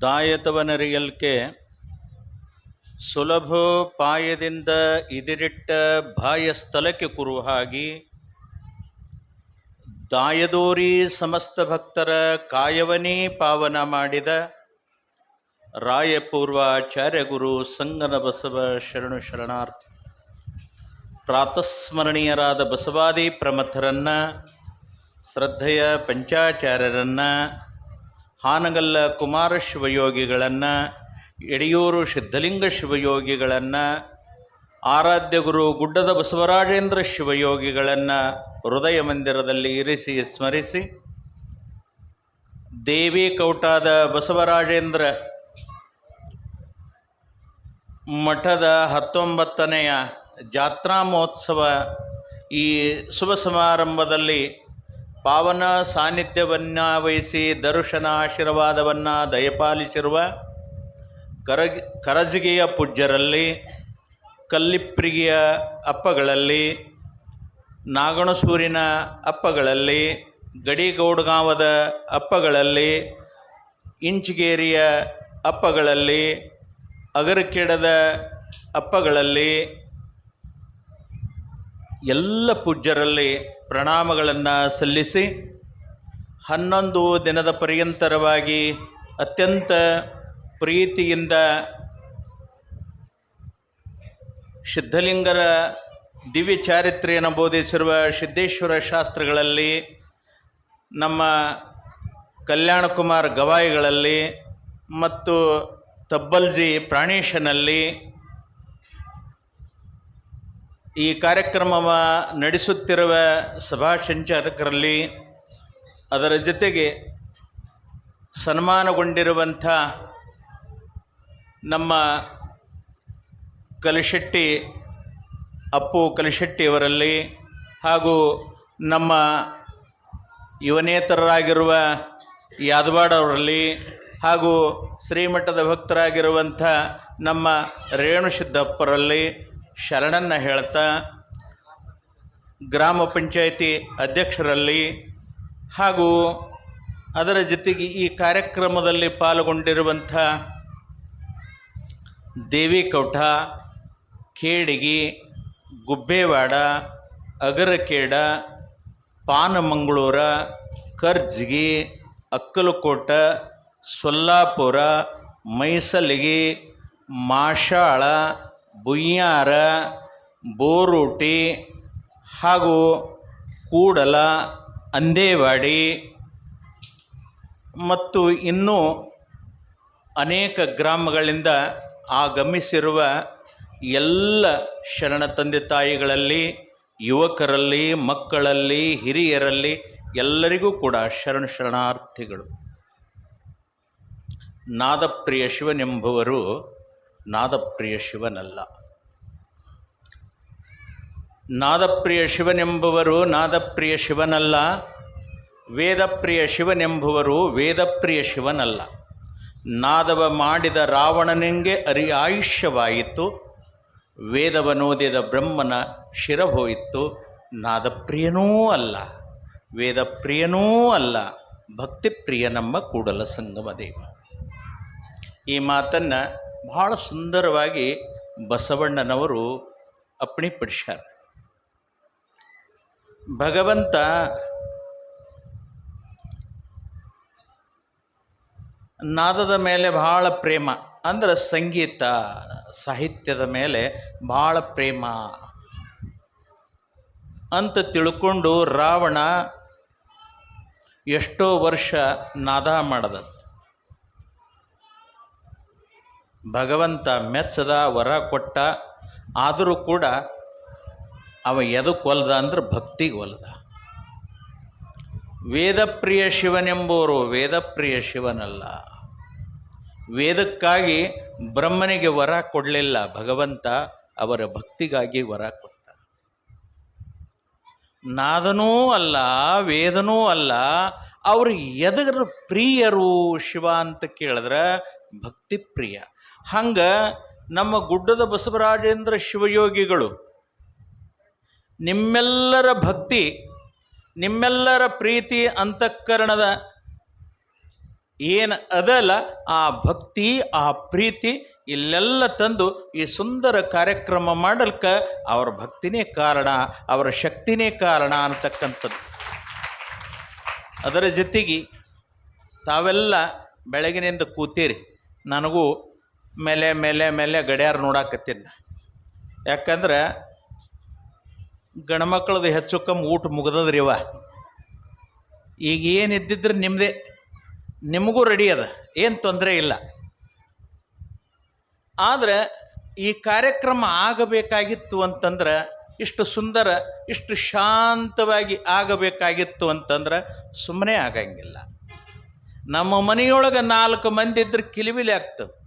ದಾಯತವನರಿಯಲ್ಕೆ ಸುಲಭೋಪಾಯದಿಂದ ಇದಿರಿಟ್ಟ ಬಾಯ ಸ್ಥಳಕ್ಕೆ ಕುರುಹಾಗಿ ದಾಯದೋರಿ ಸಮಸ್ತ ಭಕ್ತರ ಕಾಯವನೇ ಪಾವನ ಮಾಡಿದ ರಾಯಪೂರ್ವಾಚಾರ್ಯ ಗುರು ಸಂಗನ ಬಸವ ಶರಣು ಶರಣಾರ್ಥಿ. ಪ್ರಾತಸ್ಮರಣೀಯರಾದ ಬಸವಾದಿ ಪ್ರಮಥರನ್ನು, ಶ್ರದ್ಧೆಯ ಪಂಚಾಚಾರ್ಯರನ್ನು ಹಾನಗಲ್ಲ ಕುಮಾರ ಶಿವಯೋಗಿಗಳನ್ನು ಯಡಿಯೂರು ಸಿದ್ಧಲಿಂಗ ಶಿವಯೋಗಿಗಳನ್ನು, ಆರಾಧ್ಯ ಗುರು ಗುಡ್ಡದ ಬಸವರಾಜೇಂದ್ರ ಶಿವಯೋಗಿಗಳನ್ನು ಹೃದಯ ಮಂದಿರದಲ್ಲಿ ಇರಿಸಿ ಸ್ಮರಿಸಿ, ದೇವಿ ಕೌಟಾದ ಬಸವರಾಜೇಂದ್ರ ಮಠದ ಹತ್ತೊಂಬತ್ತನೆಯ ಜಾತ್ರಾ ಮಹೋತ್ಸವ ಈ ಶುಭ ಸಮಾರಂಭದಲ್ಲಿ ಪಾವನ ಸಾನ್ನಿಧ್ಯವನ್ನು ವಹಿಸಿ ದರ್ಶನ ಆಶೀರ್ವಾದವನ್ನು ದಯಪಾಲಿಸಿರುವ ಕರಗ್ ಕರಜಿಗೆಯ ಪೂಜ್ಯರಲ್ಲಿ, ಕಲ್ಲಿಪ್ರಿಗೆಯ ಅಪ್ಪಗಳಲ್ಲಿ, ನಾಗಣಸೂರಿನ ಅಪ್ಪಗಳಲ್ಲಿ, ಗಡಿಗೌಡಗಾಂವದ ಅಪ್ಪಗಳಲ್ಲಿ, ಇಂಚಿಗೇರಿಯ ಅಪ್ಪಗಳಲ್ಲಿ, ಅಗರಕೆಡದ ಅಪ್ಪಗಳಲ್ಲಿ, ಎಲ್ಲ ಪೂಜ್ಯರಲ್ಲಿ ಪ್ರಣಾಮಗಳನ್ನು ಸಲ್ಲಿಸಿ ಹನ್ನೊಂದು ದಿನದ ಪರ್ಯಂತರವಾಗಿ ಅತ್ಯಂತ ಪ್ರೀತಿಯಿಂದ ಸಿದ್ಧಲಿಂಗರ ದಿವ್ಯ ಚಾರಿತ್ರೆಯನ್ನು ಬೋಧಿಸಿರುವ ಸಿದ್ದೇಶ್ವರ ಶಾಸ್ತ್ರಗಳಲ್ಲಿ, ನಮ್ಮ ಕಲ್ಯಾಣಕುಮಾರ್ ಗವಾಯಿಗಳಲ್ಲಿ ಮತ್ತು ತಬ್ಬಲ್ಜಿ ಪ್ರಾಣೇಶನಲ್ಲಿ ಈ ಕಾರ್ಯಕ್ರಮವ ನಡೆಸುತ್ತಿರುವ ಸಭಾ ಸಂಚಾಲಕರಲ್ಲಿ ಅದರ ಜೊತೆಗೆ ಸನ್ಮಾನಗೊಂಡಿರುವಂಥ ನಮ್ಮ ಕಲಿಶೆಟ್ಟಿ, ಅಪ್ಪು ಕಲಿಶೆಟ್ಟಿಯವರಲ್ಲಿ ಹಾಗೂ ನಮ್ಮ ಯುವನೇತರರಾಗಿರುವ ಯಾದವಾಡವರಲ್ಲಿ ಹಾಗೂ ಶ್ರೀಮಠದ ಭಕ್ತರಾಗಿರುವಂಥ ನಮ್ಮ ರೇಣುಸಿದ್ದಪ್ಪರಲ್ಲಿ ಶರಣನ್ನು ಹೇಳ್ತಾ ಗ್ರಾಮ ಪಂಚಾಯಿತಿ ಅಧ್ಯಕ್ಷರಲ್ಲಿ ಹಾಗೂ ಅದರ ಜೊತೆಗೆ ಈ ಕಾರ್ಯಕ್ರಮದಲ್ಲಿ ಪಾಲ್ಗೊಂಡಿರುವಂಥ ದೇವಿಕೌಠ ಕೇಡಿಗಿ, ಗುಬ್ಬೇವಾಡ, ಅಗರಕೇಡ, ಪಾನಮಂಗಳೂರ, ಕರ್ಜ್ಗಿ, ಅಕ್ಕಲಕೋಟ, ಸೊಲ್ಲಾಪುರ, ಮೈಸಲಿಗಿ, ಮಾಷಾಳ ಬುಯ್ಯಾರ, ಬೋರೂಟಿ ಹಾಗೂ ಕೂಡಲ, ಅಂದೇವಾಡಿ ಮತ್ತು ಇನ್ನೂ ಅನೇಕ ಗ್ರಾಮಗಳಿಂದ ಆಗಮಿಸಿರುವ ಎಲ್ಲ ಶರಣ ತಂದೆ ತಾಯಿಗಳಲ್ಲಿ, ಯುವಕರಲ್ಲಿ, ಮಕ್ಕಳಲ್ಲಿ, ಹಿರಿಯರಲ್ಲಿ ಎಲ್ಲರಿಗೂ ಕೂಡ ಶರಣ ಶರಣಾರ್ಥಿಗಳು. ನಾದಪ್ರಿಯ ಶಿವನೆಂಬುವರು ನಾದಪ್ರಿಯ ಶಿವನಲ್ಲ. ನಾದಪ್ರಿಯ ಶಿವನೆಂಬುವರು ನಾದಪ್ರಿಯ ಶಿವನಲ್ಲ. ವೇದಪ್ರಿಯ ಶಿವನೆಂಬುವರು ವೇದಪ್ರಿಯ ಶಿವನಲ್ಲ. ನಾದವ ಮಾಡಿದ ರಾವಣನೆಂಗೆ ಅರಿ ಆಯುಷ್ಯವಾಯಿತು. ವೇದವನೋದಿದ ಬ್ರಹ್ಮನ ಶಿರಹೋಯಿತು ನಾದಪ್ರಿಯನೂ ಅಲ್ಲ. ವೇದಪ್ರಿಯನೂ ಅಲ್ಲ. ಭಕ್ತಿಪ್ರಿಯ ನಮ್ಮ ಕೂಡಲ ಸಂಗಮ ದೇವ ಈ ಮಾತನ್ನು ಬಹಳ ಸುಂದರವಾಗಿ ಬಸವಣ್ಣನವರು ಅಪ್ಪಣಿಪಡಿಸ್ಯಾರ. ಭಗವಂತ ನಾದದ ಮೇಲೆ ಭಾಳ ಪ್ರೇಮ, ಅಂದ್ರೆ ಸಂಗೀತ, ಸಾಹಿತ್ಯದ ಮೇಲೆ ಭಾಳ ಪ್ರೇಮ ಅಂತ ತಿಳ್ಕೊಂಡು ರಾವಣ ಎಷ್ಟೋ ವರ್ಷ ನಾದ ಮಾಡದ. ಭಗವಂತ ಮೆಚ್ಚದ ವರ ಕೊಟ್ಟ, ಆದರೂ ಕೂಡ ಅವ ಎದಕ್ಕೆ ಒಲ್ದ ಅಂದ್ರೆ ಭಕ್ತಿಗೆ ಒಲ್ದ. ವೇದಪ್ರಿಯ ಶಿವನೆಂಬುವರು ವೇದಪ್ರಿಯ ಶಿವನಲ್ಲ. ವೇದಕ್ಕಾಗಿ ಬ್ರಹ್ಮನಿಗೆ ವರ ಕೊಡಲಿಲ್ಲ, ಭಗವಂತ ಅವರ ಭಕ್ತಿಗಾಗಿ ವರ ಕೊಟ್ಟ. ನಾದನೂ ಅಲ್ಲ, ವೇದನೂ ಅಲ್ಲ, ಅವರು ಎದಗರ ಪ್ರಿಯರು ಶಿವ ಅಂತ ಕೇಳಿದ್ರೆ ಭಕ್ತಿ ಪ್ರಿಯ. ಹಂಗೆ ನಮ್ಮ ಗುಡ್ಡದ ಬಸವರಾಜೇಂದ್ರ ಶಿವಯೋಗಿಗಳು ನಿಮ್ಮೆಲ್ಲರ ಭಕ್ತಿ, ನಿಮ್ಮೆಲ್ಲರ ಪ್ರೀತಿ, ಅಂತಃಕರಣದ ಏನು ಅದಲ್ಲ, ಆ ಭಕ್ತಿ, ಆ ಪ್ರೀತಿ ಇಲ್ಲೆಲ್ಲ ತಂದು ಈ ಸುಂದರ ಕಾರ್ಯಕ್ರಮ ಮಾಡಲ್ಕ ಅವರ ಭಕ್ತಿನೇ ಕಾರಣ, ಅವರ ಶಕ್ತಿನೇ ಕಾರಣ ಅಂತಕ್ಕಂಥದ್ದು. ಅದರ ಜೊತೆಗೆ ತಾವೆಲ್ಲ ಬೆಳಗಿನಿಂದ ಕೂತೀರಿ. ನನಗೂ ಮೇಲೆ ಮೇಲೆ ಮೇಲೆ ಗಡಿಯಾರ ನೋಡಾಕತ್ತಿದ್ದ. ಯಾಕಂದ್ರೆ ಗಂಡ್ಮಕ್ಳದ್ದು ಹೆಚ್ಚು ಕಮ್ಮಿ ಊಟ ಮುಗ್ದದ್ರಿ ಇವ. ಈಗ ಏನು ಇದ್ದಿದ್ರೆ ನಿಮ್ಮದೇ ನಿಮಗೂ ರೆಡಿ ಅದ. ಏನು ತೊಂದರೆ ಇಲ್ಲ. ಆದರೆ ಈ ಕಾರ್ಯಕ್ರಮ ಆಗಬೇಕಾಗಿತ್ತು ಅಂತಂದ್ರೆ ಇಷ್ಟು ಸುಂದರ, ಇಷ್ಟು ಶಾಂತವಾಗಿ ಆಗಬೇಕಾಗಿತ್ತು ಅಂತಂದ್ರೆ ಸುಮ್ಮನೆ ಆಗಂಗಿಲ್ಲ. ನಮ್ಮ ಮನೆಯೊಳಗೆ ನಾಲ್ಕು ಮಂದಿ ಇದ್ರೆ ಕಿಲಿಬಿಲಿ ಆಗ್ತದೆ.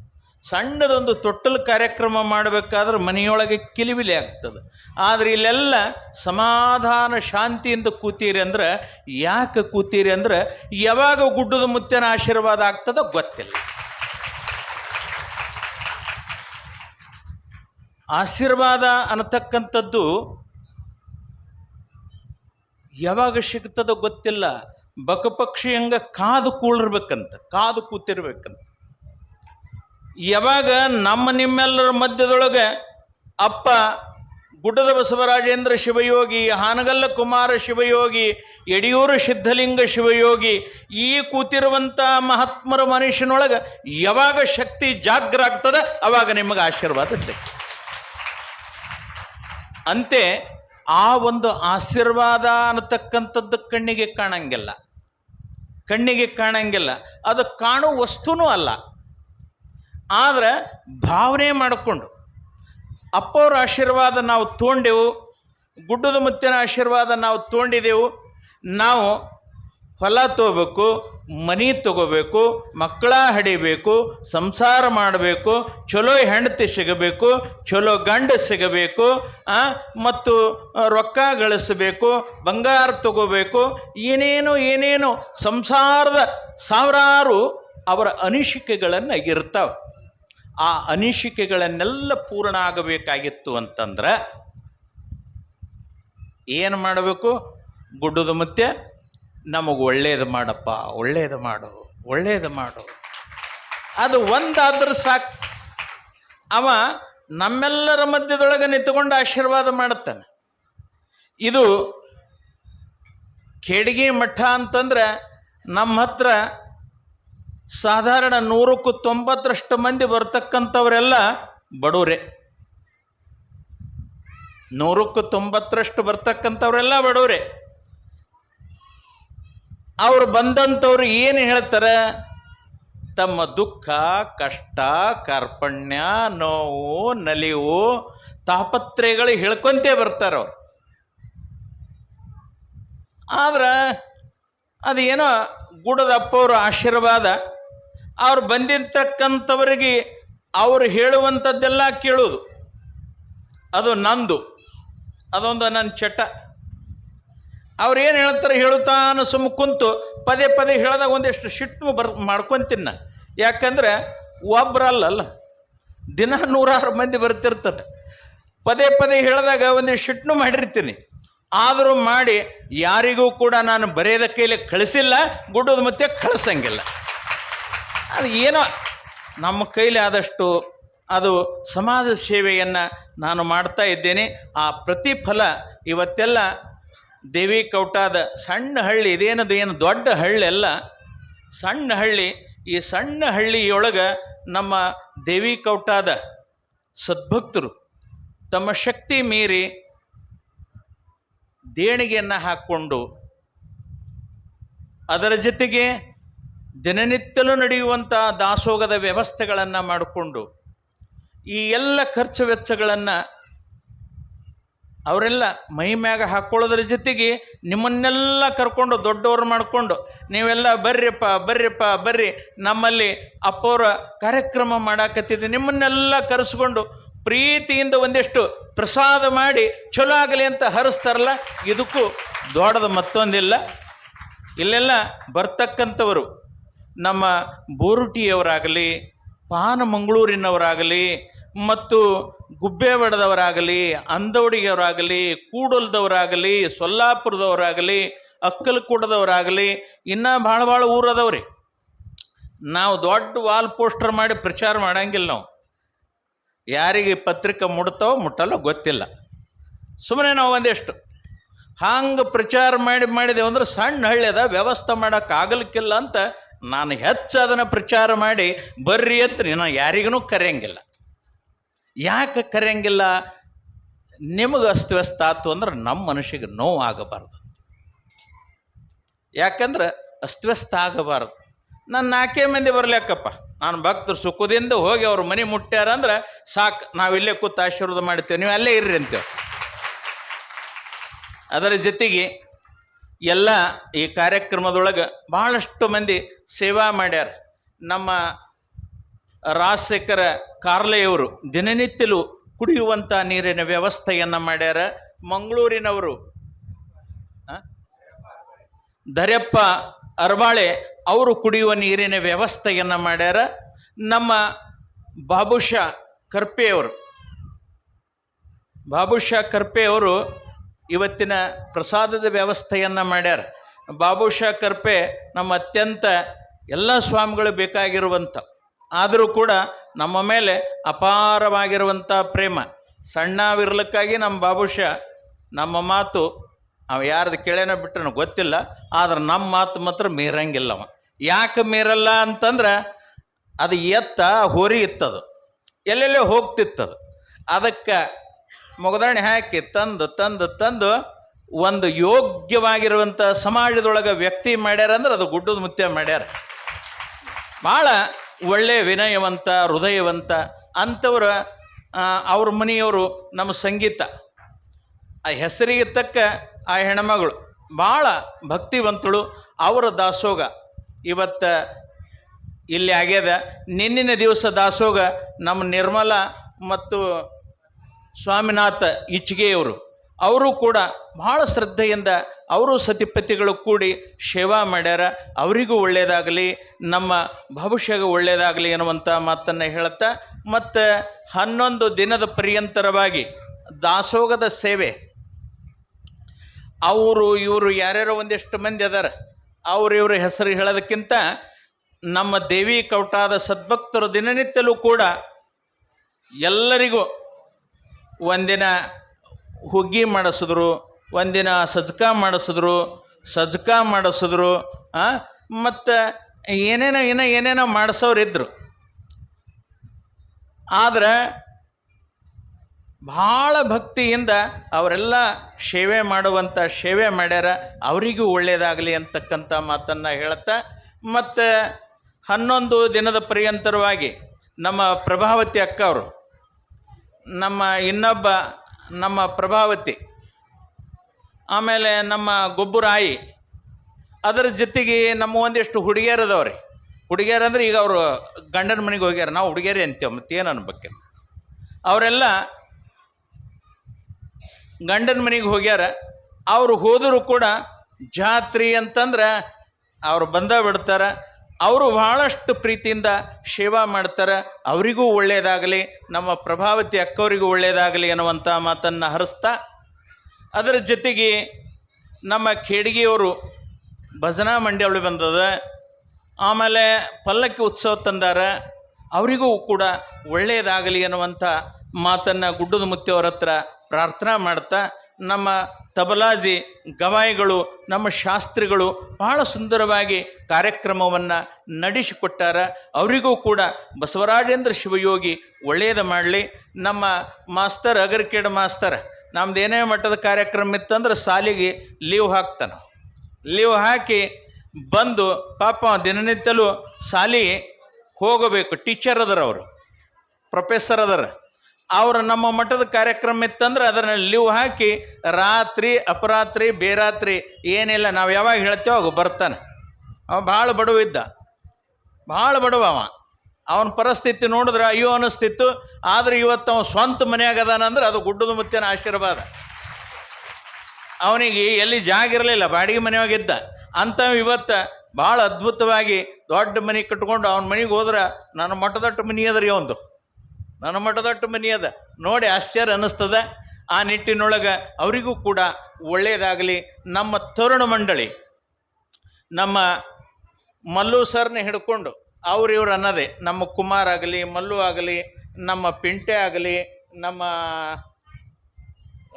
ಸಣ್ಣದೊಂದು ತೊಟ್ಟಲು ಕಾರ್ಯಕ್ರಮ ಮಾಡಬೇಕಾದ್ರೆ ಮನೆಯೊಳಗೆ ಕಿಲಿಬಿಲಿ ಆಗ್ತದೆ. ಆದರೆ ಇಲ್ಲೆಲ್ಲ ಸಮಾಧಾನ ಶಾಂತಿಯಿಂದ ಕೂತೀರಿ ಅಂದ್ರೆ ಯಾಕೆ ಕೂತೀರಿ ಅಂದ್ರೆ ಯಾವಾಗ ಗುಡ್ಡದ ಮುತ್ತಿನ ಆಶೀರ್ವಾದ ಆಗ್ತದೋ ಗೊತ್ತಿಲ್ಲ. ಆಶೀರ್ವಾದ ಅನ್ನತಕ್ಕಂಥದ್ದು ಯಾವಾಗ ಸಿಗ್ತದೋ ಗೊತ್ತಿಲ್ಲ. ಬಕಪಕ್ಷಿ ಹಂಗ ಕಾದು ಕೂಳಿರ್ಬೇಕಂತ, ಕಾದು ಕೂತಿರ್ಬೇಕಂತ. ಯಾವಾಗ ನಮ್ಮ ನಿಮ್ಮೆಲ್ಲರ ಮಧ್ಯದೊಳಗೆ ಅಪ್ಪ ಗುಡ್ಡದ ಬಸವರಾಜೇಂದ್ರ ಶಿವಯೋಗಿ, ಹಾನಗಲ್ಲ ಕುಮಾರ ಶಿವಯೋಗಿ, ಯಡಿಯೂರು ಸಿದ್ಧಲಿಂಗ ಶಿವಯೋಗಿ ಈ ಕೂತಿರುವಂಥ ಮಹಾತ್ಮರ ಮನುಷ್ಯನೊಳಗೆ ಯಾವಾಗ ಶಕ್ತಿ ಜಾಗ್ರ ಆಗ್ತದೆ ಅವಾಗ ನಿಮಗೆ ಆಶೀರ್ವಾದ ಸಿಗ್ತದೆ. ಅಂತೆ ಆ ಒಂದು ಆಶೀರ್ವಾದ ಅನ್ನತಕ್ಕಂಥದ್ದು ಕಣ್ಣಿಗೆ ಕಾಣಂಗಿಲ್ಲ. ಕಣ್ಣಿಗೆ ಕಾಣಂಗಿಲ್ಲ. ಅದು ಕಾಣುವ ವಸ್ತುನೂ ಅಲ್ಲ. ಆದರೆ ಭಾವನೆ ಮಾಡಿಕೊಂಡು, ಅಪ್ಪವ್ರ ಆಶೀರ್ವಾದ ನಾವು ತೊಗೊಂಡೆವು ಗುಡ್ಡದ ಮುತ್ತಿನ ಆಶೀರ್ವಾದ ನಾವು ತೊಗೊಂಡಿದ್ದೆವು ನಾವು ಹೊಲ ತಗೋಬೇಕು ಮನಿ ತಗೋಬೇಕು, ಮಕ್ಕಳ ಹಡಿಬೇಕು, ಸಂಸಾರ ಮಾಡಬೇಕು, ಚಲೋ ಹೆಂಡತಿ ಸಿಗಬೇಕು, ಚಲೋ ಗಂಡ ಸಿಗಬೇಕು ಮತ್ತು ರೊಕ್ಕ ಗಳಿಸಬೇಕು, ಬಂಗಾರ ತಗೋಬೇಕು, ಏನೇನು ಏನೇನು ಸಂಸಾರದ ಸಾವಿರಾರು ಅವರ ಅನಿಸಿಕೆಗಳನ್ನು ಇರ್ತಾವೆ. ಆ ಅನಿಸಿಕೆಗಳನ್ನೆಲ್ಲ ಪೂರ್ಣ ಆಗಬೇಕಾಗಿತ್ತು ಅಂತಂದ್ರೆ ಏನು ಮಾಡಬೇಕು? ಗುಡ್ಡದ ಮುತ್ತೆ ನಮಗೆ ಒಳ್ಳೇದು ಮಾಡಪ್ಪ, ಒಳ್ಳೇದು ಮಾಡು ಒಳ್ಳೇದು ಮಾಡು. ಅದು ಒಂದಾದ್ರೂ ಸಾಕು. ಅವ ನಮ್ಮೆಲ್ಲರ ಮಧ್ಯದೊಳಗೆ ನಿಂತುಕೊಂಡು ಆಶೀರ್ವಾದ ಮಾಡುತ್ತಾನೆ. ಇದು ಕೇಡಿಗೆ ಮಠ ಅಂತಂದ್ರೆ ನಮ್ಮ ಹತ್ರ ಸಾಧಾರಣ ನೂರಕ್ಕೂ ತೊಂಬತ್ತರಷ್ಟು ಮಂದಿ ಬರ್ತಕ್ಕಂಥವರೆಲ್ಲ ಬಡವರೇ ನೂರಕ್ಕೂ ತೊಂಬತ್ತರಷ್ಟು ಬರ್ತಕ್ಕಂಥವರೆಲ್ಲ ಬಡವರೇ ಅವ್ರು ಬಂದಂಥವ್ರು ಏನು ಹೇಳ್ತಾರೆ? ತಮ್ಮ ದುಃಖ, ಕಷ್ಟ, ಕಾರ್ಪಣ್ಯ, ನೋವು, ನಲಿವು, ತಾಪತ್ರೆಗಳು ಹೇಳ್ಕೊಂತೇ ಬರ್ತಾರೆ ಅವ್ರು. ಆದ್ರೆ ಅದೇನೋ ಗುಡದಪ್ಪವ್ರ ಆಶೀರ್ವಾದ ಅವ್ರು ಬಂದಿರ್ತಕ್ಕಂಥವರಿಗೆ ಅವ್ರು ಹೇಳುವಂಥದ್ದೆಲ್ಲ ಕೇಳೋದು. ಅದು ನಂದು. ಅದೊಂದು ನನ್ನ ಚಟ. ಅವ್ರು ಏನು ಹೇಳ್ತಾರೆ ಹೇಳುತ್ತಾನ ಸುಮ್ಮ ಕುಂತು ಪದೇ ಪದೇ ಹೇಳಿದಾಗ ಒಂದಿಷ್ಟು ಸಿಟ್ಟು ಬರ್ ಮಾಡ್ಕೊತೀನಿ ಯಾಕಂದರೆ ಒಬ್ರಲ್ಲಲ್ಲ, ದಿನ ನೂರಾರು ಮಂದಿ ಬರ್ತಿರ್ತಾರೆ. ಪದೇ ಪದೇ ಹೇಳಿದಾಗ ಒಂದಿಷ್ಟು ಶಿಟ್ನು ಮಾಡಿರ್ತೀನಿ. ಆದರೂ ಮಾಡಿ ಯಾರಿಗೂ ಕೂಡ ನಾನು ಬರೆಯದ ಕೈಲಿ ಕಳಿಸಿಲ್ಲ, ಗುಡ್ಡದ ಮತ್ತೆ ಕಳಿಸಂಗಿಲ್ಲ. ಅದು ಏನೋ ನಮ್ಮ ಕೈಲಿ ಆದಷ್ಟು ಅದು ಸಮಾಜ ಸೇವೆಯನ್ನು ನಾನು ಮಾಡ್ತಾ ಇದ್ದೇನೆ. ಆ ಪ್ರತಿಫಲ ಇವತ್ತೆಲ್ಲ ದೇವಿ ಕೌಟಾದ ಸಣ್ಣ ಹಳ್ಳಿ, ಇದೇನದು ಏನು ದೊಡ್ಡ ಹಳ್ಳಿ ಅಲ್ಲ. ಸಣ್ಣ ಹಳ್ಳಿ, ಈ ಸಣ್ಣ ಹಳ್ಳಿಯೊಳಗೆ ನಮ್ಮ ದೇವಿ ಕೌಟಾದ ಸದ್ಭಕ್ತರು ತಮ್ಮ ಶಕ್ತಿ ಮೀರಿ ದೇಣಿಗೆಯನ್ನು ಹಾಕ್ಕೊಂಡು ಅದರ ಜೊತೆಗೆ ದಿನನಿತ್ಯಲೂ ನಡೆಯುವಂಥ ದಾಸೋಗದ ವ್ಯವಸ್ಥೆಗಳನ್ನು ಮಾಡಿಕೊಂಡು ಈ ಎಲ್ಲ ಖರ್ಚು ವೆಚ್ಚಗಳನ್ನು ಅವರೆಲ್ಲ ಮೈ ಮ್ಯಾಗ ಹಾಕ್ಕೊಳ್ಳೋದ್ರ ಜೊತೆಗೆ ನಿಮ್ಮನ್ನೆಲ್ಲ ಕರ್ಕೊಂಡು ದೊಡ್ಡವರು ಮಾಡಿಕೊಂಡು ನೀವೆಲ್ಲ ಬರ್ರಿಪ್ಪ ಬರ್ರಿಪ್ಪ, ಬರ್ರಿ. ನಮ್ಮಲ್ಲಿ ಅಪ್ಪವರ ಕಾರ್ಯಕ್ರಮ ಮಾಡಾಕತ್ತಿದ್ದೆ. ನಿಮ್ಮನ್ನೆಲ್ಲ ಕರೆಸ್ಕೊಂಡು ಪ್ರೀತಿಯಿಂದ ಒಂದಿಷ್ಟು ಪ್ರಸಾದ ಮಾಡಿ ಚಲೋ ಆಗಲಿ ಅಂತ ಹರಿಸ್ತಾರಲ್ಲ, ಇದಕ್ಕೂ ದೊಡ್ಡದು ಮತ್ತೊಂದಿಲ್ಲ. ಇಲ್ಲೆಲ್ಲ ಬರ್ತಕ್ಕಂಥವರು ನಮ್ಮ ಬೋರುಟಿಯವರಾಗಲಿ, ಪಾನಮಂಗಳೂರಿನವರಾಗಲಿ, ಮತ್ತು ಗುಬ್ಬೇವಾಡದವರಾಗಲಿ ಅಂದವಡಿಯವರಾಗಲಿ ಕೂಡಲ್ದವರಾಗಲಿ, ಸೊಲ್ಲಾಪುರದವರಾಗಲಿ, ಅಕ್ಕಲಕೂಟದವರಾಗಲಿ, ಇನ್ನೂ ಭಾಳ ಭಾಳ ಊರದವ್ರಿ. ನಾವು ದೊಡ್ಡ ವಾಲ್ ಪೋಸ್ಟರ್ ಮಾಡಿ ಪ್ರಚಾರ ಮಾಡಂಗಿಲ್ಲ ನಾವು. ಯಾರಿಗೆ ಪತ್ರಿಕೆ ಮುಡ್ತಾವೋ ಮುಟ್ಟಲ್ಲ, ಗೊತ್ತಿಲ್ಲ. ಸುಮ್ಮನೆ ನಾವು ಒಂದಿಷ್ಟು. ಹಂಗೆ ಪ್ರಚಾರ ಮಾಡಿ ಮಾಡಿದೆವು ಅಂದ್ರೆ ಸಣ್ಣ ಹಳ್ಳಿಯದ ವ್ಯವಸ್ಥೆ ಮಾಡೋಕ್ಕಾಗಲಿಕ್ಕಿಲ್ಲ ಅಂತ ನಾನು ಹೆಚ್ಚು ಅದನ್ನು ಪ್ರಚಾರ ಮಾಡಿ ಬರ್ರಿ ಅಂತ ನಾನು ಯಾರಿಗೂ ಕರೆಯಂಗಿಲ್ಲ. ಯಾಕೆ ಕರೆಯಂಗಿಲ್ಲ? ನಿಮಗೆ ಅಸ್ತವ್ಯಸ್ತ ಆತು ಅಂದ್ರೆ ನಮ್ಮ ಮನುಷ್ಯಗೆ ನೋವು ಆಗಬಾರ್ದು ಯಾಕಂದ್ರೆ ಅಸ್ತವ್ಯಸ್ತ ಆಗಬಾರ್ದು ನಾನು ನಾಲ್ಕೇ ಮಂದಿ ಬರ್ಲಿಕ್ಕಪ್ಪ. ನಾನು ಭಕ್ತರು ಸುಖದಿಂದ ಹೋಗಿ ಅವ್ರ ಮನೆ ಮುಟ್ಟ್ಯಾರ ಅಂದ್ರೆ ಸಾಕು, ನಾವು ಇಲ್ಲೇ ಕೂತು ಆಶೀರ್ವಾದ ಮಾಡ್ತೇವೆ, ನೀವು ಅಲ್ಲೇ ಇರ್ರಿ ಅಂತೇವೆ ಅದರ ಜೊತೆಗೆ ಎಲ್ಲ ಈ ಕಾರ್ಯಕ್ರಮದೊಳಗೆ ಭಾಳಷ್ಟು ಮಂದಿ ಸೇವಾ ಮಾಡ್ಯಾರ. ನಮ್ಮ ರಾಜಶೇಖರ ಕಾರ್ಲೆಯವರು ದಿನನಿತ್ಯಲೂ ಕುಡಿಯುವಂಥ ನೀರಿನ ವ್ಯವಸ್ಥೆಯನ್ನು ಮಾಡ್ಯಾರ. ಮಂಗಳೂರಿನವರು? ದರ್ಯಪ್ಪ ಅರಬಾಳೆ ಅವರು ಕುಡಿಯುವ ನೀರಿನ ವ್ಯವಸ್ಥೆಯನ್ನು ಮಾಡ್ಯಾರ. ನಮ್ಮ ಬಾಬುಷಾ ಕರ್ಪೆಯವರು ಬಾಬುಷಾ ಕರ್ಪೆಯವರು ಇವತ್ತಿನ ಪ್ರಸಾದದ ವ್ಯವಸ್ಥೆಯನ್ನು ಮಾಡ್ಯಾರ. ಬಾಬುಷಾ ಕರ್ಪೆ ನಮ್ಮ ಅತ್ಯಂತ ಎಲ್ಲ ಸ್ವಾಮಿಗಳು ಬೇಕಾಗಿರುವಂಥ ಆದರೂ ಕೂಡ ನಮ್ಮ ಮೇಲೆ ಅಪಾರವಾಗಿರುವಂಥ ಪ್ರೇಮ. ಸಣ್ಣವಿರ್ಲಿಕ್ಕಾಗಿ ನಮ್ಮ ಬಾಬುಷಾ ನಮ್ಮ ಮಾತು, ಅವ ಯಾರ್ದು ಕೇಳೇನೋ ಬಿಟ್ಟರೆ ಗೊತ್ತಿಲ್ಲ, ಆದ್ರೆ ನಮ್ಮ ಮಾತು ಮಾತ್ರ ಮೀರಂಗಿಲ್ಲ ಅವ ಯಾಕೆ ಮೀರಲ್ಲ ಅಂತಂದ್ರೆ ಅದು ಎತ್ತ ಹೋರಿ ಇತ್ತದು. ಎಲ್ಲೆಲ್ಲೋ ಹೋಗ್ತಿತ್ತದು. ಅದಕ್ಕೆ ಮೊಗದಣೆ ಹಾಕಿ ತಂದು ತಂದು ತಂದು ಒಂದು ಯೋಗ್ಯವಾಗಿರುವಂಥ ಸಮಾಜದೊಳಗೆ ವ್ಯಕ್ತಿ ಮಾಡ್ಯಾರ ಅಂದ್ರೆ ಅದು ಗುಡ್ಡದ ಮುತ್ಯ ಮಾಡ್ಯಾರ. ಭಾಳ ಒಳ್ಳೆಯ ವಿನಯವಂತ, ಹೃದಯವಂತ ಅಂಥವ್ರ ಅವ್ರ ಮನೆಯವರು ನಮ್ಮ ಸಂಗೀತ. ಆ ಹೆಸರಿಗೆ ತಕ್ಕ ಆ ಹೆಣ್ಮಗಳು ಭಾಳ ಭಕ್ತಿವಂತಳು, ಅವರ ದಾಸೋಗ. ಇವತ್ತು ಇಲ್ಲಿ ಆಗ್ಯದ, ನಿನ್ನಿನ ದಿವಸ ದಾಸೋಗ ನಮ್ಮ ನಿರ್ಮಲ ಮತ್ತು ಸ್ವಾಮಿನಾಥ ಇಚ್ಗೆಯವರು ಅವರು ಕೂಡ ಬಹಳ ಶ್ರದ್ಧೆಯಿಂದ ಅವರು ಸತಿಪತಿಗಳು ಕೂಡಿ ಸೇವಾ ಮಾಡ್ಯಾರ. ಅವರಿಗೂ ಒಳ್ಳೆಯದಾಗಲಿ ನಮ್ಮ ಭವಿಷ್ಯಗೂ ಒಳ್ಳೆಯದಾಗಲಿ ಅನ್ನುವಂಥ ಮಾತನ್ನು ಹೇಳುತ್ತಾ, ಮತ್ತು ಹನ್ನೊಂದು ದಿನದ ಪರ್ಯಂತರವಾಗಿ ದಾಸೋಗದ ಸೇವೆ. ಅವರು, ಇವರು ಯಾರ್ಯಾರೋ ಒಂದಿಷ್ಟು ಮಂದಿ ಅದಾರ. ಅವರು ಇವರು ಹೆಸರು ಹೇಳೋದಕ್ಕಿಂತ ನಮ್ಮ ದೇವಿ ಕೌಟಾದ ಸದ್ಭಕ್ತರು ದಿನನಿತ್ಯಲೂ ಕೂಡ ಎಲ್ಲರಿಗೂ ಒಂದಿನ ಹುಗ್ಗಿ ಮಾಡಿಸಿದ್ರು, ಒಂದಿನ ಸಜ್ಕ ಮಾಡಿಸಿದ್ರು ಸಜ್ಕ ಮಾಡಿಸಿದ್ರು ಮತ್ತು ಏನೇನೋ, ಇನ್ನೂ ಏನೇನೋ ಮಾಡಿಸೋರು ಆದರೆ ಆದ್ರೆ ಭಾಳ ಭಕ್ತಿಯಿಂದ ಅವರೆಲ್ಲ ಸೇವೆ ಮಾಡುವಂಥ ಸೇವೆ ಮಾಡ್ಯಾರ, ಅವರಿಗೂ ಒಳ್ಳೆಯದಾಗಲಿ ಅಂತಕ್ಕಂಥ ಮಾತನ್ನು ಹೇಳುತ್ತಾ ಮತ್ತು ಹನ್ನೊಂದು ದಿನದ ಪರ್ಯಂತರವಾಗಿ ನಮ್ಮ ಪ್ರಭಾವತಿ ಅಕ್ಕ ಅವರು ನಮ್ಮ ಇನ್ನೊಬ್ಬ, ನಮ್ಮ ಪ್ರಭಾವತಿ, ಆಮೇಲೆ ನಮ್ಮ ಗೊಬ್ಬುರಾಯಿ, ಅದರ ಜೊತೆಗೆ ನಮ್ಮ ಒಂದಿಷ್ಟು ಹುಡುಗಿಯರದವ್ರಿ. ಹುಡುಗಿಯರಂದ್ರೆ ಈಗ ಅವರು ಗಂಡನ ಮನೆಗೆ ಹೋಗ್ಯಾರ, ನಾವು ಹುಡುಗಿಯರಿ ಅಂತೇವೆ, ಮತ್ತೇನು ಅನ್ಬೇಕೆ ಅವರೆಲ್ಲ ಗಂಡನ ಮನೆಗೆ ಹೋಗ್ಯಾರ, ಅವರು ಹೋದರೂ ಕೂಡ ಜಾತ್ರೆ ಅಂತಂದ್ರೆ ಅವ್ರು ಬಂದ ಬಿಡ್ತಾರೆ ಅವರು ಬಹಳಷ್ಟು ಪ್ರೀತಿಯಿಂದ ಸೇವಾ ಮಾಡ್ತಾರೆ. ಅವರಿಗೂ ಒಳ್ಳೆಯದಾಗಲಿ ನಮ್ಮ ಪ್ರಭಾವತಿ ಅಕ್ಕವರಿಗೂ ಒಳ್ಳೆಯದಾಗಲಿ ಅನ್ನುವಂಥ ಮಾತನ್ನು ಹರಿಸ್ತಾ, ಅದರ ಜೊತೆಗೆ ನಮ್ಮ ಖೇಡಿಗೆಯವರು ಭಜನಾ ಮಂಡಳಿ ಬಂದದ. ಆಮೇಲೆ ಪಲ್ಲಕ್ಕಿ ಉತ್ಸವ ತಂದಾರ. ಅವರಿಗೂ ಕೂಡ ಒಳ್ಳೆಯದಾಗಲಿ ಅನ್ನುವಂಥ ಮಾತನ್ನು ಗುಡ್ಡದ ಮುತ್ತಿಯವರ ಹತ್ರ ಪ್ರಾರ್ಥನಾ ಮಾಡ್ತಾ ನಮ್ಮ ತಬಲಾಜಿ ಗವಾಯಿಗಳು, ನಮ್ಮ ಶಾಸ್ತ್ರಿಗಳು ಬಹಳ ಸುಂದರವಾಗಿ ಕಾರ್ಯಕ್ರಮವನ್ನು ನಡೆಸಿಕೊಟ್ಟಾರ. ಅವರಿಗೂ ಕೂಡ ಬಸವರಾಜೇಂದ್ರ ಶಿವಯೋಗಿ ಒಳ್ಳೆಯದು ಮಾಡಲಿ. ನಮ್ಮ ಮಾಸ್ತರ್, ಅಗರ್ಕೇಡ್ ಮಾಸ್ತರ್, ನಮ್ದು ಏನೇ ಮಟ್ಟದ ಕಾರ್ಯಕ್ರಮ ಇತ್ತಂದ್ರೆ ಸಾಲಿಗೆ ಲೀವ್ ಹಾಕ್ತಾನೆ. ಲೀವ್ ಹಾಕಿ ಬಂದು ಪಾಪ ದಿನನಿತ್ಯಲೂ ಸಾಲಿ ಹೋಗಬೇಕು. ಟೀಚರ್ ಅದರ ಅವರು, ಪ್ರೊಫೆಸರ್ ಅದರ. ಅವ್ರು ನಮ್ಮ ಮಠದ ಕಾರ್ಯಕ್ರಮ ಇತ್ತಂದ್ರೆ ಅದರಲ್ಲಿ ಲಿವ್ ಹಾಕಿ ರಾತ್ರಿ, ಅಪರಾತ್ರಿ, ಬೇರಾತ್ರಿ ಏನಿಲ್ಲ, ನಾವು ಯಾವಾಗ ಹೇಳ್ತೇವೆ ಅವಾಗ ಬರ್ತಾನೆ. ಅವ ಭಾಳ ಬಡವ ಇದ್ದ ಭಾಳ ಬಡವ ಅವ ಅವನ ಪರಿಸ್ಥಿತಿ ನೋಡಿದ್ರೆ ಅಯ್ಯೋ ಅನ್ನಿಸ್ತಿತ್ತು ಆದ್ರೆ ಇವತ್ತು ಅವನು ಸ್ವಂತ ಮನ್ಯಾಗ ಅದಾನಂದ್ರೆ ಅದು ಗುಡ್ಡದ ಮುತ್ತಿನ ಆಶೀರ್ವಾದ. ಅವನಿಗೆ ಎಲ್ಲಿ ಜಾಗ ಇರಲಿಲ್ಲ, ಬಾಡಿಗೆ ಮನೆಯಾಗಿದ್ದ ಅಂತ ಇವತ್ತು ಭಾಳ ಅದ್ಭುತವಾಗಿ ದೊಡ್ಡ ಮನೆ ಕಟ್ಕೊಂಡು ಅವನ ಮನೆಗೆ ಹೋದ್ರೆ, ನನ್ನ ಮಠದಟ್ಟು ಮನೆ ಅದ ರೀ ಅವಂದು. ನನ್ನ ಮಠದಟ್ಟು ಮನಿ ಅದ. ನೋಡಿ ಆಶ್ಚರ್ಯ ಅನ್ನಿಸ್ತದ. ಆ ನಿಟ್ಟಿನೊಳಗೆ ಅವರಿಗೂ ಕೂಡ ಒಳ್ಳೆಯದಾಗಲಿ ನಮ್ಮ ತರುಣ ಮಂಡಳಿ, ನಮ್ಮ ಮಲ್ಲು ಸರ್ನ ಹಿಡ್ಕೊಂಡು ಅವ್ರು ಇವ್ರು ಅನ್ನೋದೇ. ನಮ್ಮ ಕುಮಾರ್ ಆಗಲಿ, ಮಲ್ಲು ಆಗಲಿ, ನಮ್ಮ ಪಿಂಟೆ ಆಗಲಿ, ನಮ್ಮ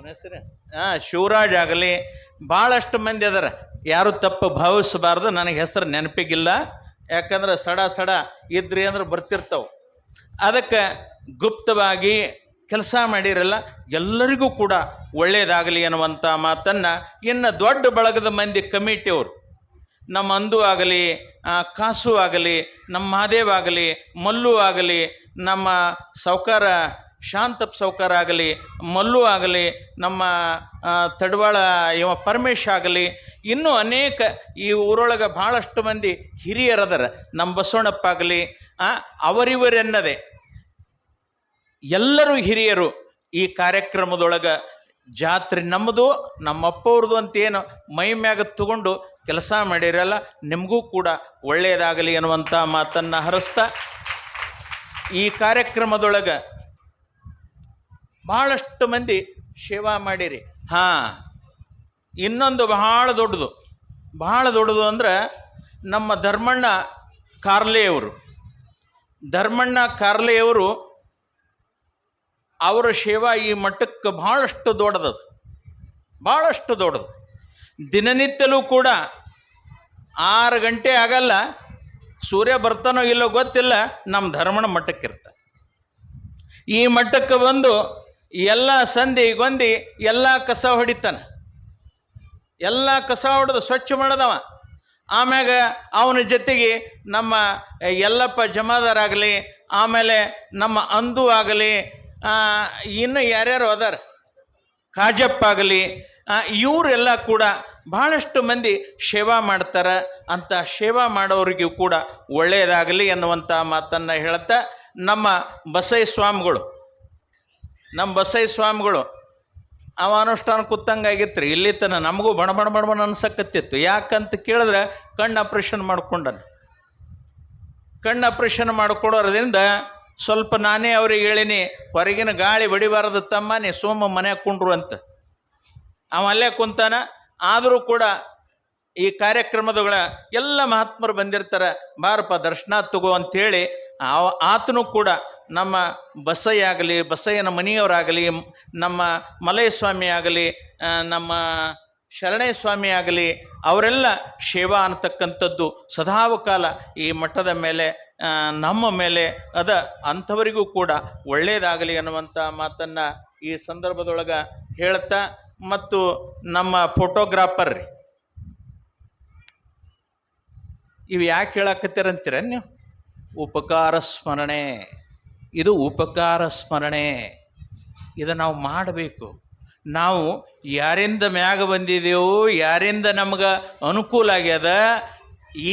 ಹೆಸರು? ಹಾಂ ಶಿವರಾಜ್ ಆಗಲಿ, ಭಾಳಷ್ಟು ಮಂದಿ ಅದಾರ. ಯಾರು ತಪ್ಪು ಭಾವಿಸಬಾರ್ದು, ನನಗೆ ಹೆಸರು ನೆನಪಿಗಿಲ್ಲ. ಯಾಕಂದ್ರೆ ಸಡ ಸಡ ಇದ್ರಿ ಅಂದ್ರೆ ಬರ್ತಿರ್ತಾವೆ. ಅದಕ್ಕೆ ಗುಪ್ತವಾಗಿ ಕೆಲಸ ಮಾಡಿರಲ್ಲ, ಎಲ್ಲರಿಗೂ ಕೂಡ ಒಳ್ಳೆಯದಾಗಲಿ ಅನ್ನುವಂಥ ಮಾತನ್ನು ಇನ್ನು ದೊಡ್ಡ ಬಳಗದ ಮಂದಿ ಕಮಿಟಿಯವರು ನಮ್ಮ ಅಂದು ಆಗಲಿ ಕಾಸು ಆಗಲಿ, ನಮ್ಮ ಮಹಾದೇವ್ ಆಗಲಿ, ಮಲ್ಲು ಆಗಲಿ, ನಮ್ಮ ಸೌಕಾರ ಶಾಂತಪ್ ಸೌಕಾರ ಆಗಲಿ, ಮಲ್ಲು ಆಗಲಿ, ನಮ್ಮ ತಡವಾಳ ಇವ ಪರಮೇಶ್ ಆಗಲಿ, ಇನ್ನೂ ಅನೇಕ ಈ ಊರೊಳಗೆ ಭಾಳಷ್ಟು ಮಂದಿ ಹಿರಿಯರದರ. ನಮ್ಮ ಬಸವಣ್ಣಪ್ಪ ಆಗಲಿ ಅವರಿವರೆನ್ನದೆ. ಎಲ್ಲರೂ ಹಿರಿಯರು ಈ ಕಾರ್ಯಕ್ರಮದೊಳಗೆ ಜಾತ್ರೆ ನಮ್ಮದು ನಮ್ಮಪ್ಪವ್ರದ್ದು ಅಂತೇನು ಮೈ ಮ್ಯಾಗ ತಗೊಂಡು ಕೆಲಸ ಮಾಡಿರಲ್ಲ, ನಿಮಗೂ ಕೂಡ ಒಳ್ಳೆಯದಾಗಲಿ ಅನ್ನುವಂಥ ಮಾತನ್ನು ಹರಿಸ್ತಾ, ಈ ಕಾರ್ಯಕ್ರಮದೊಳಗೆ ಭಾಳಷ್ಟು ಮಂದಿ ಸೇವಾ ಮಾಡಿರಿ. ಹಾಂ, ಇನ್ನೊಂದು ಬಹಳ ದೊಡ್ಡದು. ಬಹಳ ದೊಡ್ಡದು ಅಂದ್ರೆ ನಮ್ಮ ಧರ್ಮಣ್ಣ ಕಾರ್ಲೆಯವರು ಧರ್ಮಣ್ಣ ಕಾರ್ಲೆಯವರು ಅವರ ಸೇವಾ ಈ ಮಠಕ್ಕೆ ಭಾಳಷ್ಟು ದೊಡ್ಡದದು. ಭಾಳಷ್ಟು ದೊಡ್ಡದು. ದಿನನಿತ್ಯಲೂ ಕೂಡ ಆರು ಗಂಟೆ ಆಗಲ್ಲ, ಸೂರ್ಯ ಬರ್ತಾನೋ ಇಲ್ಲೋ ಗೊತ್ತಿಲ್ಲ, ನಮ್ಮ ಧರ್ಮಣ ಮಟ್ಟಕ್ಕಿರ್ತ ಈ ಮಠಕ್ಕೆ ಬಂದು ಎಲ್ಲ ಸಂಧಿ ಗೊಂದಿ ಎಲ್ಲ ಕಸ ಹೊಡಿತಾನೆ. ಎಲ್ಲ ಕಸ ಹೊಡೆದು ಸ್ವಚ್ಛ ಮಾಡದವ. ಆಮ್ಯಾಗ ಅವನ ಜೊತೆಗೆ ನಮ್ಮ ಎಲ್ಲಪ್ಪ ಜಮಾದಾರಾಗಲಿ, ಆಮೇಲೆ ನಮ್ಮ ಅಂದು ಆಗಲಿ ಇನ್ನು ಯಾರ್ಯಾರು ಅದಾರ? ಕಾಜಪ್ಪ ಆಗಲಿ ಇವರೆಲ್ಲ ಕೂಡ ಭಾಳಷ್ಟು ಮಂದಿ ಸೇವಾ ಮಾಡ್ತಾರೆ. ಅಂತ ಸೇವಾ ಮಾಡೋರಿಗೂ ಕೂಡ ಒಳ್ಳೆಯದಾಗಲಿ ಅನ್ನುವಂಥ ಮಾತನ್ನು ಹೇಳ್ತಾ ನಮ್ಮ ಬಸೈ ಸ್ವಾಮಿಗಳು ನಮ್ಮ ಬಸೈ ಸ್ವಾಮಿಗಳು ಅವ ಅನುಷ್ಠಾನ ಕೂತಂಗಾಗಿತ್ತು ರೀ ಇಲ್ಲಿ ತನ ನಮಗೂ ಬಣ ಬಣ ಬಣ ಬಣ ಅನ್ಸಕತ್ತಿತ್ತು. ಯಾಕಂತ ಕೇಳಿದ್ರೆ ಕಣ್ಣು ಆಪ್ರೇಷನ್ ಮಾಡ್ಕೊಂಡನು. ಕಣ್ಣು ಆಪ್ರೇಷನ್ ಮಾಡ್ಕೊಡೋದ್ರಿಂದ ಸ್ವಲ್ಪ ನಾನೇ ಅವ್ರಿಗೆ ಹೇಳಿನಿ, ಹೊರಗಿನ ಗಾಳಿ ಬಡಿಬಾರದು ತಮ್ಮ, ನೀ ಸೋಮ ಮನೆ ಕುಂಡ್ರು ಅಂತ. ಅವ ಅಲ್ಲೇ ಕುಂತಾನ, ಆದರೂ ಕೂಡ ಈ ಕಾರ್ಯಕ್ರಮದಗಳ ಎಲ್ಲ ಮಹಾತ್ಮರು ಬಂದಿರ್ತಾರೆ, ಬಾರಪ್ಪ ದರ್ಶನ ತಗೋ ಅಂತೇಳಿ ಆ ಆತನು ಕೂಡ ನಮ್ಮ ಬಸಯ್ಯ ಆಗಲಿ ಬಸಯ್ಯನ ಮನೆಯವರಾಗಲಿ, ನಮ್ಮ ಮಲಯ ಸ್ವಾಮಿ ಆಗಲಿ ನಮ್ಮ ಶರಣೇ ಸ್ವಾಮಿ ಆಗಲಿ, ಅವರೆಲ್ಲ ಸೇವಾ ಅನ್ನತಕ್ಕಂಥದ್ದು ಸದಾವಕಾಲ ಈ ಮಠದ ಮೇಲೆ ನಮ್ಮ ಮೇಲೆ ಅದ. ಅಂಥವರಿಗೂ ಕೂಡ ಒಳ್ಳೆಯದಾಗಲಿ ಅನ್ನುವಂಥ ಮಾತನ್ನು ಈ ಸಂದರ್ಭದೊಳಗೆ ಹೇಳ್ತಾ ಮತ್ತು ನಮ್ಮ ಫೋಟೋಗ್ರಾಫರ್ ರೀ. ಇವು ಯಾಕೆ ಹೇಳಕತ್ತೀರಂತೀರ ನೀವು? ಉಪಕಾರ ಸ್ಮರಣೆ. ಇದು ಉಪಕಾರ ಸ್ಮರಣೆ. ಇದು ನಾವು ಮಾಡಬೇಕು. ನಾವು ಯಾರಿಂದ ಮ್ಯಾಗ ಬಂದಿದ್ದೆವು ಯಾರಿಂದ ನಮ್ಗೆ ಅನುಕೂಲ ಆಗ್ಯದ,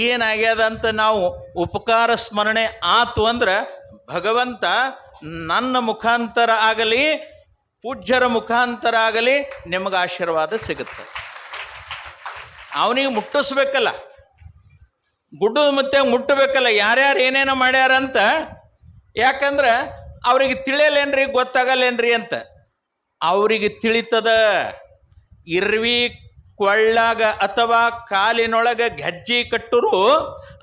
ಏನಾಗ್ಯದ ಅಂತ ನಾವು ಉಪಕಾರ ಸ್ಮರಣೆ ಆತು ಅಂದ್ರೆ ಭಗವಂತ ನನ್ನ ಮುಖಾಂತರ ಆಗಲಿ, ಪೂಜ್ಯರ ಮುಖಾಂತರ ಆಗಲಿ ನಿಮಗೆ ಆಶೀರ್ವಾದ ಸಿಗುತ್ತೆ. ಅವನಿಗೆ ಮುಟ್ಟಿಸ್ಬೇಕಲ್ಲ. ಗುಡ್ಡದ ಮತ್ತೆ ಮುಟ್ಟಬೇಕಲ್ಲ, ಯಾರ್ಯಾರು ಏನೇನೋ ಮಾಡ್ಯಾರಂತ ಯಾಕಂದ್ರೆ ಅವ್ರಿಗೆ ತಿಳಿಯಲೇನ್ರಿ ಗೊತ್ತಾಗಲ್ಲೇನ್ರಿ ಅಂತ. ಅವರಿಗೆ ತಿಳಿತದ ಇರ್ವಿ ಕೊಳ್ಳಾಗ ಅಥವಾ ಕಾಲಿನೊಳಗ ಗೆಜ್ಜೆ ಕಟ್ಟರು,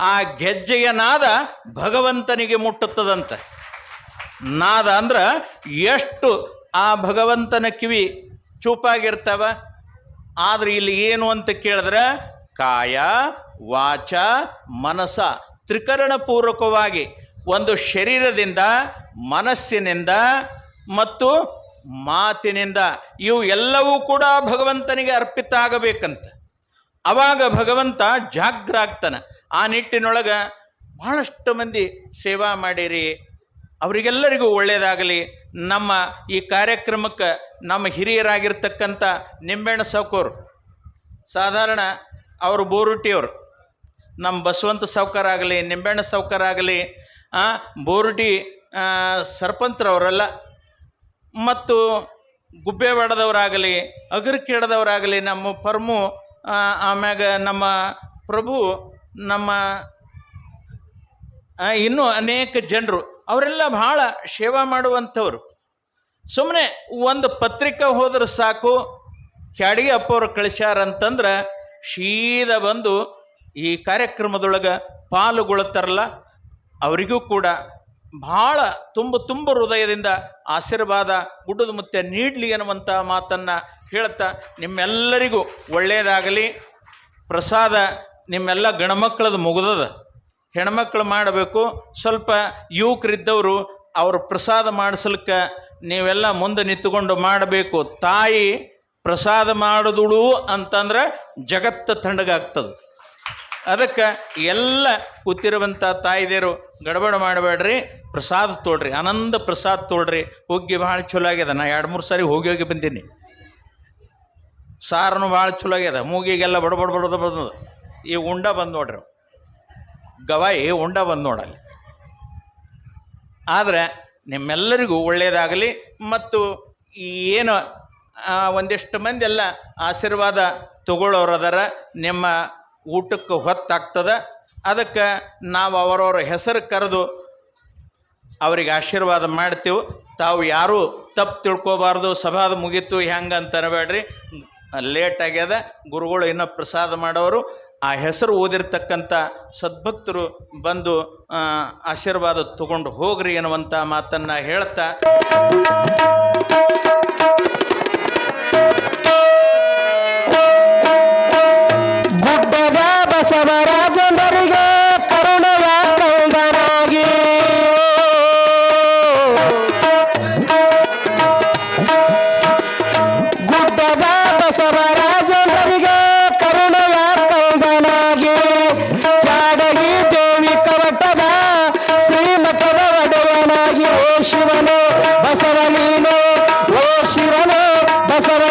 ಆ ಗೆಜ್ಜೆಯ ನಾದ ಭಗವಂತನಿಗೆ ಮುಟ್ಟುತ್ತದಂತೆ. ನಾದ ಅಂದ್ರೆ ಎಷ್ಟು ಆ ಭಗವಂತನ ಕಿವಿ ಚೂಪಾಗಿರ್ತಾವ, ಆದ್ರೆ ಇಲ್ಲಿ ಏನು ಅಂತ ಕೇಳಿದ್ರೆ ಕಾಯ, ವಾಚ, ಮನಸ ತ್ರಿಕರಣ ಪೂರ್ವಕವಾಗಿ ಒಂದು ಶರೀರದಿಂದ, ಮನಸ್ಸಿನಿಂದ ಮತ್ತು ಮಾತಿನಿಂದ ಇವು ಎಲ್ಲವೂ ಕೂಡ ಭಗವಂತನಿಗೆ ಅರ್ಪಿತ ಆಗಬೇಕಂತ ಅವಾಗ ಭಗವಂತ ಜಾಗ್ರ ಆಗ್ತಾನೆ ಆ ನಿಟ್ಟಿನೊಳಗೆ ಬಹಳಷ್ಟು ಮಂದಿ ಸೇವಾ ಮಾಡಿರಿ. ಅವರಿಗೆಲ್ಲರಿಗೂ ಒಳ್ಳೆಯದಾಗಲಿ ನಮ್ಮ ಈ ಕಾರ್ಯಕ್ರಮಕ್ಕೆ ನಮ್ಮ ಹಿರಿಯರಾಗಿರ್ತಕ್ಕಂಥ ನಿಂಬೆಹಣ್ಣು ಸಾಕೋರು ಸಾಧಾರಣ ಅವರು ಬೋರುಟಿಯವರು. ನಮ್ಮ ಬಸವಂತ ಸಾವ್ಕಾರ ಆಗಲಿ ನಿಂಬೆಹಣ್ಣು ಸಾವ್ಕಾರ ಆಗಲಿ ಬೋರುಟಿ ಸರ್ಪಂಚ್ರವರಲ್ಲ ಮತ್ತು ಗುಬ್ಬೇವಾಡದವರಾಗಲಿ ಅಗರ್ಕೇಡದವರಾಗಲಿ ನಮ್ಮ ಪರ್ಮು ಆಮ್ಯಾಗ ನಮ್ಮ ಪ್ರಭು, ನಮ್ಮ ಇನ್ನೂ ಅನೇಕ ಜನರು, ಅವರೆಲ್ಲ ಭಾಳ ಸೇವಾ ಮಾಡುವಂಥವ್ರು. ಸುಮ್ಮನೆ ಒಂದು ಪತ್ರಿಕೆ ಹೋದ್ರೆ ಸಾಕು, ಕ್ಯಾಡಿಗೆ ಅಪ್ಪವ್ರು ಕಳಿಸ್ಯಾರಂತಂದ್ರೆ, ಶೀದ ಬಂದು ಈ ಕಾರ್ಯಕ್ರಮದೊಳಗೆ ಪಾಲುಗೊಳ್ತಾರಲ್ಲ ಅವರಿಗೂ ಕೂಡ ಬಹಳ ತುಂಬ ತುಂಬ ಹೃದಯದಿಂದ ಆಶೀರ್ವಾದ, ಗುಡ್ಡದ ಮುತ್ತೆ ನೀಡಲಿ ಅನ್ನುವಂಥ ಮಾತನ್ನು ಹೇಳ್ತಾ ನಿಮ್ಮೆಲ್ಲರಿಗೂ ಒಳ್ಳೆಯದಾಗಲಿ ಪ್ರಸಾದ ನಿಮ್ಮೆಲ್ಲ ಗಣಮಕ್ಕಳದು ಮುಗಿದದ. ಹೆಣ್ಮಕ್ಳು ಮಾಡಬೇಕು. ಸ್ವಲ್ಪ ಯುವಕರಿದ್ದವರು ಅವ್ರ ಪ್ರಸಾದ ಮಾಡಿಸ್ಲಿಕ್ಕೆ ನೀವೆಲ್ಲ ಮುಂದೆ ನಿಂತುಕೊಂಡು ಮಾಡಬೇಕು. ತಾಯಿ ಪ್ರಸಾದ ಮಾಡಿದಳು ಅಂತಂದ್ರೆ ಜಗತ್ತು ತಣ್ಣಗಾಗ್ತದೆ ಅದಕ್ಕೆ ಎಲ್ಲ ಕೂತಿರುವಂಥ ತಾಯಿದೇರು ಗಡಬಡ ಮಾಡಬೇಡ್ರಿ. ಪ್ರಸಾದ ತೋಳ್ರಿ ಆನಂದ ಪ್ರಸಾದ ತೋಳ್ರಿ ಹೋಗಿ ಭಾಳ ಚಲೋ ಆಗ್ಯದ. ನಾ ಎರಡು ಮೂರು ಸಾರಿ ಹೋಗಿ ಹೋಗಿ ಬಂದೀನಿ. ಸಾರನು ಭಾಳ ಚಲೋ ಆಗ್ಯದ. ಮೂಗಿಗೆಲ್ಲ ಬಡ ಬಡ ಬಡದ ಬಂದದ ಈ ಉಂಡ ಬಂದು ನೋಡ್ರಿ ಗವಾಯಿ ಉಂಡ ಬಂದು ನೋಡಲ್ಲಿ. ಆದರೆ ನಿಮ್ಮೆಲ್ಲರಿಗೂ ಒಳ್ಳೆಯದಾಗಲಿ ಮತ್ತು ಏನು ಒಂದಿಷ್ಟು ಮಂದಿ ಎಲ್ಲ ಆಶೀರ್ವಾದ ತಗೊಳ್ಳೋರದಾರ ನಿಮ್ಮ ಊಟಕ್ಕೆ ಹೊತ್ತಾಗ್ತದ. ಅದಕ್ಕೆ ನಾವು ಅವರವರ ಹೆಸರು ಕರೆದು ಅವರಿಗೆ ಆಶೀರ್ವಾದ ಮಾಡ್ತೀವಿ. ತಾವು ಯಾರೂ ತಪ್ಪು ತಿಳ್ಕೊಬಾರ್ದು, ಸಭಾದ ಮುಗೀತು, ಹೆಂಗೆ ಅಂತ ಅನ್ಬೇಡ್ರಿ. ಲೇಟ್ ಆಗ್ಯದ. ಗುರುಗಳು ಇನ್ನೂ ಪ್ರಸಾದ ಮಾಡೋರು. ಆ ಹೆಸರು ಓದಿರ್ತಕ್ಕಂಥ ಸದ್ಭಕ್ತರು ಬಂದು ಆಶೀರ್ವಾದ ತಗೊಂಡು ಹೋಗ್ರಿ ಎನ್ನುವಂಥ ಮಾತನ್ನು ಹೇಳ್ತಾ ಶಿವನು ಬಸವನೀನು ಓ ಶಿವನು ಬಸವನೀನು